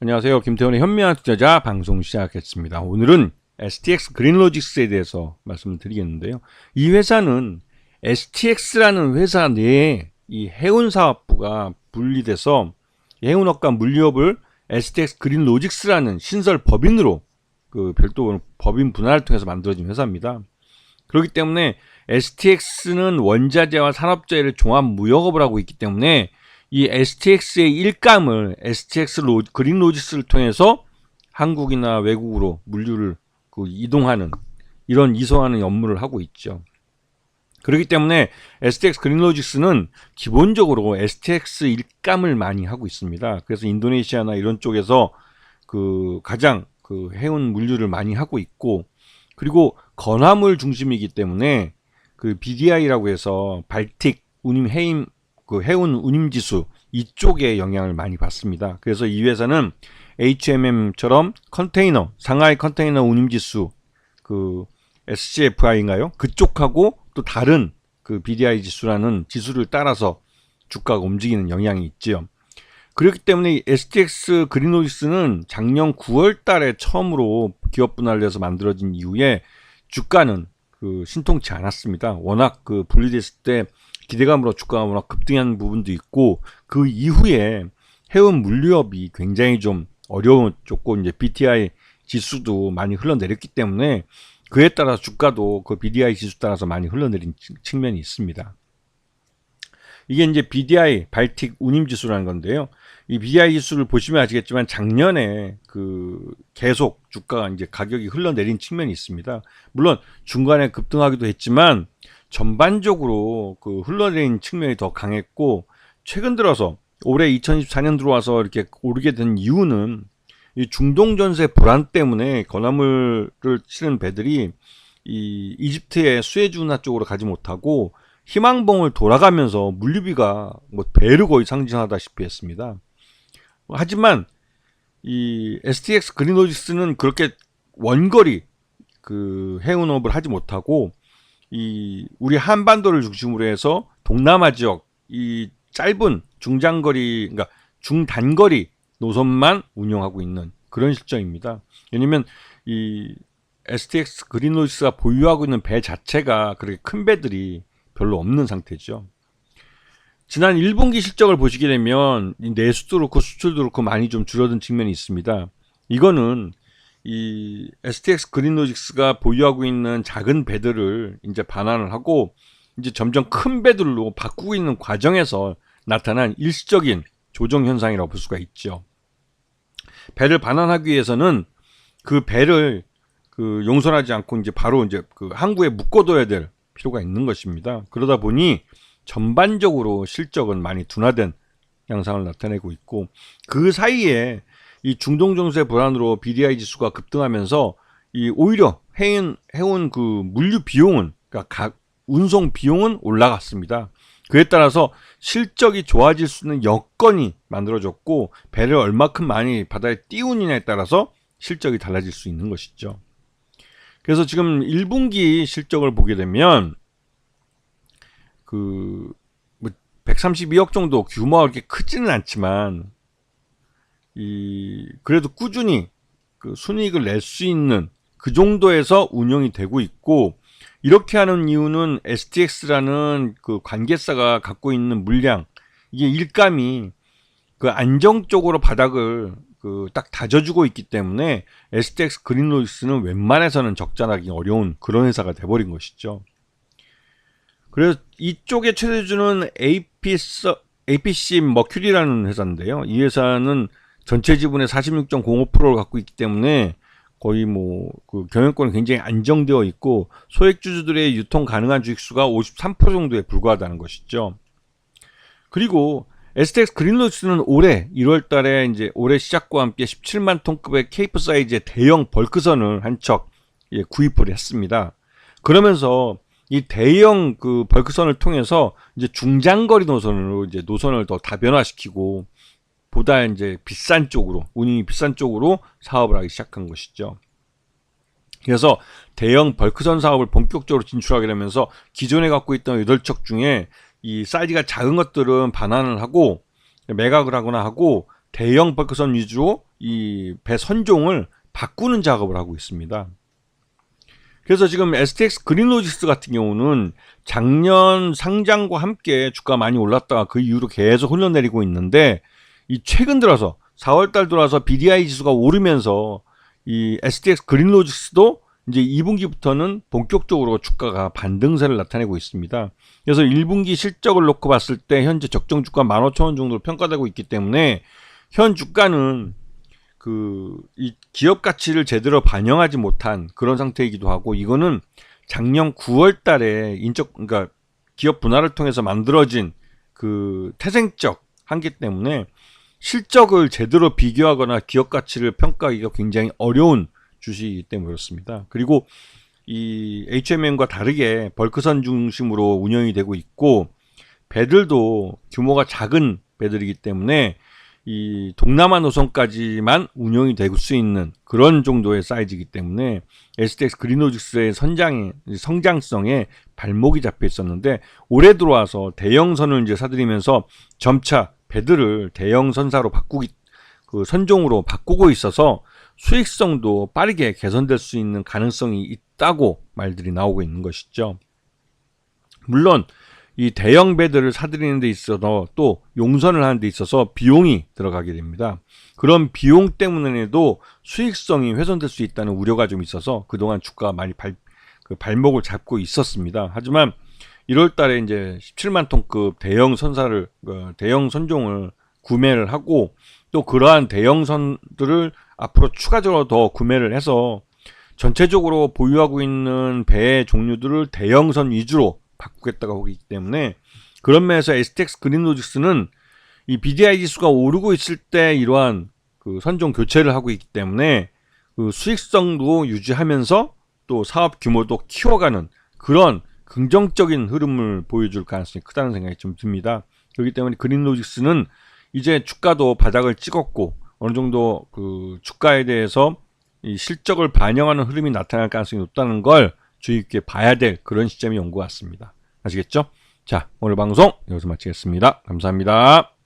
안녕하세요. 김태원의 현미한 투자자 방송 시작했습니다. 오늘은 STX 그린로직스에 대해서 말씀을 드리겠는데요. 이 회사는 STX라는 회사 내에 이 해운 사업부가 분리돼서 해운업과 물류업을 STX 그린로직스라는 신설 법인으로 그 별도 법인 분할을 통해서 만들어진 회사입니다. 그렇기 때문에 STX는 원자재와 산업재해를 종합 무역업을 하고 있기 때문에 이 STX의 일감을 STX 로, 그린 로지스를 통해서 한국이나 외국으로 물류를 그 이동하는 이런 이송하는 업무를 하고 있죠. 그렇기 때문에 STX 그린로직스는 기본적으로 STX 일감을 많이 하고 있습니다. 그래서 인도네시아나 이런 쪽에서 그 가장 그 해운 물류를 많이 하고 있고 그리고 건화물 중심이기 때문에 그 BDI라고 해서 발틱 운임 해임 그 해운 운임 지수 이쪽에 영향을 많이 받습니다. 그래서 이 회사는 HMM처럼 컨테이너 상하이 컨테이너 운임 지수 그 SCFI인가요? 그쪽하고 또 다른 그 BDI 지수라는 지수를 따라서 주가가 움직이는 영향이 있지요. 그렇기 때문에 STX 그린오이스는 작년 9월 달에 처음으로 기업 분할을 해서 만들어진 이후에 주가는 그 신통치 않았습니다. 워낙 그 분리됐을 때 기대감으로 주가가 워낙 급등한 부분도 있고 그 이후에 해운 물류업이 굉장히 좀 어려운 좁고 이제 BTI 지수도 많이 흘러내렸기 때문에 그에 따라 주가도 그 BDI 지수 따라서 많이 흘러내린 측면이 있습니다. 이게 이제 BDI 발틱 운임 지수라는 건데요. 이 BDI 지수를 보시면 아시겠지만 작년에 그 계속 주가가 이제 가격이 흘러내린 측면이 있습니다. 물론 중간에 급등하기도 했지만 전반적으로 그 흘러내린 측면이 더 강했고 최근 들어서 올해 2024년 들어와서 이렇게 오르게 된 이유는 이 중동 전세 불안 때문에 건화물을 실은 배들이 이 이집트의 수에즈 운하 쪽으로 가지 못하고 희망봉을 돌아가면서 물류비가 뭐 배를 거의 상징하다시피 했습니다. 하지만 이 STX 그린로지스는 그렇게 원거리 그 해운업을 하지 못하고 이 우리 한반도를 중심으로 해서 동남아 지역 이 짧은 중장거리 그러니까 중단거리 노선만 운영하고 있는 그런 실정입니다. 왜냐면 이 STX 그린로이스가 보유하고 있는 배 자체가 그렇게 큰 배들이 별로 없는 상태죠. 지난 1분기 실적을 보시게 되면 내수도 그렇고 수출도 그렇고 많이 좀 줄어든 측면이 있습니다. 이거는 이 STX 그린로직스가 보유하고 있는 작은 배들을 이제 반환을 하고 이제 점점 큰 배들로 바꾸고 있는 과정에서 나타난 일시적인 조정 현상이라고 볼 수가 있죠. 배를 반환하기 위해서는 그 배를 그 용선하지 않고 이제 바로 이제 그 항구에 묶어둬야 될 필요가 있는 것입니다. 그러다 보니 전반적으로 실적은 많이 둔화된 양상을 나타내고 있고 그 사이에 이 중동 정세 불안으로 BDI 지수가 급등하면서 이 오히려 해운 해운 그 물류 비용은 그러니까 각 운송 비용은 올라갔습니다. 그에 따라서 실적이 좋아질 수 있는 여건이 만들어졌고 배를 얼마큼 많이 바다에 띄우느냐에 따라서 실적이 달라질 수 있는 것이죠. 그래서 지금 1분기 실적을 보게 되면 그 132억 뭐 정도 규모가 그렇게 크지는 않지만 이 그래도 꾸준히 그 순이익을 낼 수 있는 그 정도에서 운영이 되고 있고 이렇게 하는 이유는 STX라는 그 관계사가 갖고 있는 물량 이게 일감이 그 안정적으로 바닥을 그 딱 다져주고 있기 때문에 STX 그린로이스는 웬만해서는 적자나기 어려운 그런 회사가 돼버린 것이죠. 그래서 이쪽에 최대주는 APC, APC 머큐리라는 회사인데요. 이 회사는 전체 지분의 46.05%를 갖고 있기 때문에 거의 뭐 그 경영권이 굉장히 안정되어 있고 소액주주들의 유통 가능한 주식수가 53% 정도에 불과하다는 것이죠. 그리고 STX 그린로스는 올해 1월 달에 이제 올해 시작과 함께 17만 톤급의 케이프 사이즈의 대형 벌크선을 한척 예, 구입을 했습니다. 그러면서 이 대형 그 벌크선을 통해서 이제 중장거리 노선으로 이제 노선을 더 다변화시키고 보다 이제 비싼 쪽으로 운임이 비싼 쪽으로 사업을 하기 시작한 것이죠. 그래서 대형 벌크선 사업을 본격적으로 진출하게 되면서 기존에 갖고 있던 8척 중에 이 사이즈가 작은 것들은 반환을 하고 매각을 하거나 하고 대형 벌크선 위주로 이 배 선종을 바꾸는 작업을 하고 있습니다. 그래서 지금 STX 그린로지스 같은 경우는 작년 상장과 함께 주가 많이 올랐다가 그 이후로 계속 흘러내리고 있는데 이 최근 들어서 4월 달 들어와서 BDI 지수가 오르면서 이 STX 그린로지스도 이제 2분기부터는 본격적으로 주가가 반등세를 나타내고 있습니다. 그래서 1분기 실적을 놓고 봤을 때 현재 적정 주가 15,000원 정도로 평가되고 있기 때문에 현 주가는 그 이 기업 가치를 제대로 반영하지 못한 그런 상태이기도 하고 이거는 작년 9월 달에 인적 그러니까 기업 분할을 통해서 만들어진 그 태생적 한계 때문에 실적을 제대로 비교하거나 기업 가치를 평가하기가 굉장히 어려운 주식이기 때문에 그렇습니다. 그리고 이 HMM과 다르게 벌크선 중심으로 운영이 되고 있고 배들도 규모가 작은 배들이기 때문에 이 동남아 노선까지만 운영이 될 수 있는 그런 정도의 사이즈이기 때문에 STX 그린로직스의 선장의 성장성에 발목이 잡혀 있었는데 올해 들어와서 대형선을 이제 사들이면서 점차 배들을 대형 선사로 바꾸기 그 선종으로 바꾸고 있어서 수익성도 빠르게 개선될 수 있는 가능성이 있다고 말들이 나오고 있는 것이죠. 물론 이 대형 배들을 사들이는 데 있어서 또 용선을 하는 데 있어서 비용이 들어가게 됩니다. 그런 비용 때문에도 수익성이 훼손될 수 있다는 우려가 좀 있어서 그동안 주가가 많이 발, 그 발목을 잡고 있었습니다. 하지만 1월 달에 이제 17만 톤급 대형 선사를, 그 대형 선종을 구매를 하고 또 그러한 대형 선들을 앞으로 추가적으로 더 구매를 해서 전체적으로 보유하고 있는 배 종류들을 대형선 위주로 바꾸겠다고 하고 있기 때문에 그런 면에서 STX 그린로직스는 이 BDI 지수가 오르고 있을 때 이러한 그 선종 교체를 하고 있기 때문에 그 수익성도 유지하면서 또 사업 규모도 키워가는 그런 긍정적인 흐름을 보여줄 가능성이 크다는 생각이 좀 듭니다. 그렇기 때문에 그린로직스는 이제 주가도 바닥을 찍었고 어느 정도 그 주가에 대해서 이 실적을 반영하는 흐름이 나타날 가능성이 높다는 걸 주의 깊게 봐야 될 그런 시점이 온 것 같습니다. 아시겠죠? 자, 오늘 방송 여기서 마치겠습니다. 감사합니다.